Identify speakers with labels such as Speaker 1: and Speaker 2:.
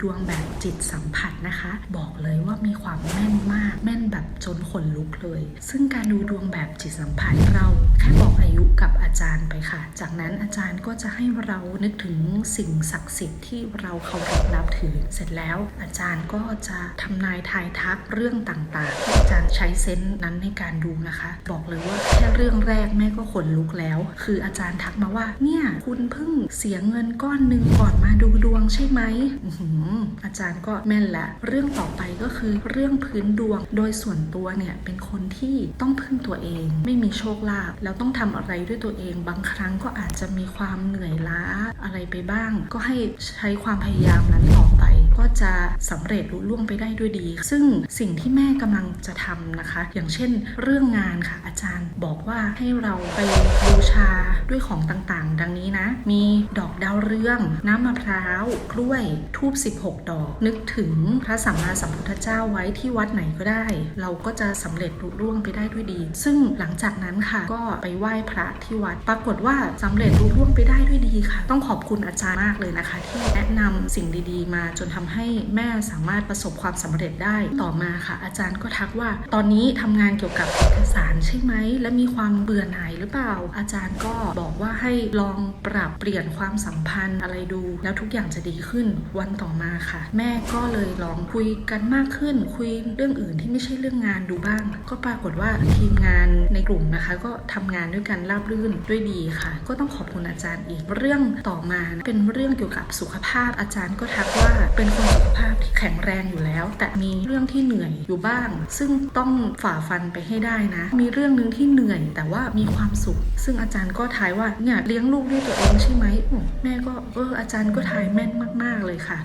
Speaker 1: ดวงแบบจิตสัมผัสนะคะ บอกเลยว่ามีความแม่นมาก แม่นแบบจนขนลุกเลย ซึ่งการดูดวงแบบจิตสัมผัสเรา บอกอายุกับอาจารย์ไปค่ะ จากนั้นอาจารย์ก็จะให้เรานึกถึงสิ่งศักดิ์สิทธิ์ที่เราเคารพนับถือ เสร็จแล้วอาจารย์ก็จะทำนายทายทักเรื่องต่างๆที่อาจารย์ใช้เซนส์นั้นในการดูนะคะ บอกเลยว่าแค่เรื่องแรกแม่ก็ขนลุกแล้ว คืออาจารย์ทักมาว่า เนี่ยคุณเพิ่งเสียเงินก้อนหนึ่งก่อนมาดูดวงใช่ไหมอือหืออาจารย์ก็แม่นแหละเรื่องต่อไปก็คือเรื่องพื้นดวง โดยส่วนตัวเนี่ยเป็นคนที่ต้องพึ่งตัวเอง ไม่มีโชคลาภแล้วต้องทำอะไรด้วยตัวเอง บางครั้งก็อาจจะมีความเหนื่อยล้าอะไรไปบ้าง ก็ให้ใช้ความพยายามนั้นต่อก จะสำเร็จลุล่วงไปได้ด้วยดี ซึ่งสิ่งที่แม่กำลังจะทำนะคะ อย่างเช่น เรื่องงานค่ะ อาจารย์บอกว่าให้เราไปบูชาด้วยของต่างๆ ดังนี้นะ มีดอกดาวเรือง น้ำมะพร้าว กล้วย ทูบ16 ดอก นึกถึงพระสัมมาสัมพุทธเจ้าไว้ที่วัดไหนก็ได้ เราก็จะสำเร็จลุล่วงไปได้ด้วยดี ซึ่งหลังจากนั้นค่ะ ก็ไปไหว้พระที่วัด ปรากฏว่าสำเร็จลุล่วงไปได้ด้วยดีค่ะ ต้องขอบคุณอาจารย์มากเลยนะคะ ที่แนะนำสิ่งดีๆ มาจนทำให้แม่สามารถประสบความสำเร็จได้ต่อมาค่ะ อาจารย์ก็ทักว่า ตอนนี้ทำงานเกี่ยวกับเอกสารใช่ไหม และมีความเบื่อหน่ายหรือเปล่า อาจารย์ก็บอกว่าให้ลองปรับเปลี่ยนความสัมพันธ์อะไรดู แล้วทุกอย่างจะดีขึ้นวันต่อมาค่ะ แม่ก็เลยลองคุยกันมากขึ้น คุยเรื่องอื่นที่ไม่ใช่เรื่องงานดูบ้าง ก็ปรากฏว่าทีมงานในกลุ่มนะคะ ก็ทำงานด้วยกันราบรื่นด้วยดีค่ะ ก็ต้องขอบคุณอาจารย์อีกเรื่องต่อมาเป็นเรื่องเกี่ยวกับสุขภาพอาจารย์ก็ทักว่าเป็นคนสุขภาพที่แข็งแรงอยู่แล้ว แต่มีเรื่องที่เหนื่อยอยู่บ้าง ซึ่งต้องฝ่าฟันไปให้ได้นะ มีเรื่องหนึ่งที่เหนื่อย แต่ว่ามีความสุข ซึ่งอาจารย์ก็ทายว่าเนี่ยเลี้ยงลูกด้วยตัวเองใช่ไหมแม่ก็เอออาจารย์ก็ทายแม่นมาก ๆเลยค่ะ